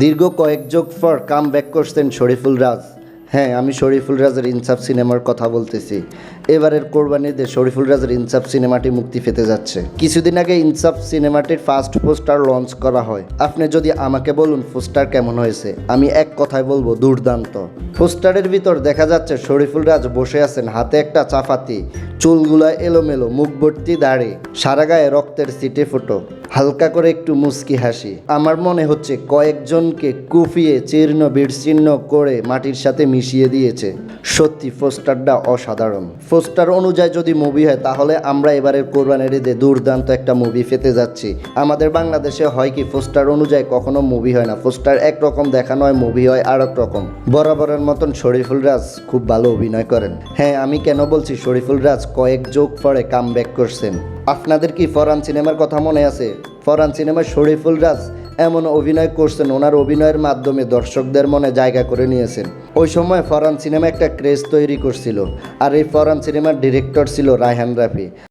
দীর্ঘ কয়েক যোগ পর কাম ব্যাক করছেন শরীফুল রাজ। হ্যাঁ আমি শরীফুল রাজের ইনসাফ সিনেমার কথা বলতেছি। এবারের কোরবানিতে শরীফুল রাজের ইনসাফ সিনেমাটি মুক্তি পেতে যাচ্ছে। কিছুদিন আগে ইনসাফ সিনেমাটির ফার্স্ট পোস্টার লঞ্চ করা হয়। আপনি যদি আমাকে বলুন পোস্টার কেমন হয়েছে? আমি এক কথায় বলব, দুর্দান্ত। পোস্টারের ভিতর দেখা যাচ্ছে শরীফুল রাজ বসে আছেন, হাতে একটা চাফাতি চুলগুলা এলোমেলো, মুখ ভর্তি দাড়ি, সারা গায়ে রক্তের সিটে ফুটো। হালকা করে একটু মুস্কি হাসি। আমার মনে হচ্ছে কয়েকজনকে কুফিয়ে চীর্ণ বিচ্ছিন্ন করে মাটির সাথে মিশিয়ে দিয়েছে। সত্যি পোস্টারটা অসাধারণ। পোস্টার অনুযায়ী যদি মুভি হয়, তাহলে আমরা এবারের কোরবানির ঈদে দুর্দান্ত একটা মুভি পেতে যাচ্ছি। আমাদের বাংলাদেশে হয় কি পোস্টার অনুযায়ী কখনো মুভি হয় না। পোস্টার একরকম দেখানো হয় মুভি হয় আর এক রকম। বরাবরের মতন শরীফুল রাজ খুব ভালো অভিনয় করেন। হ্যাঁ আমি কেন বলছি শরীফুল রাজ কয়েক যোগ পরে কাম করছেন? আপনাদের কি ফরান সিনেমার কথা মনে আছে? ফরান সিনেমার শরীফুল রাজ এমন অভিনয় করছেন, ওনার অভিনয়ের মাধ্যমে দর্শকদের মনে জায়গা করে নিয়েছেন। ওই সময় ফরান সিনেমা একটা ক্রেজ তৈরি করছিল, আর এই ফরান সিনেমার ডিরেক্টর ছিল রায়হান রাফি।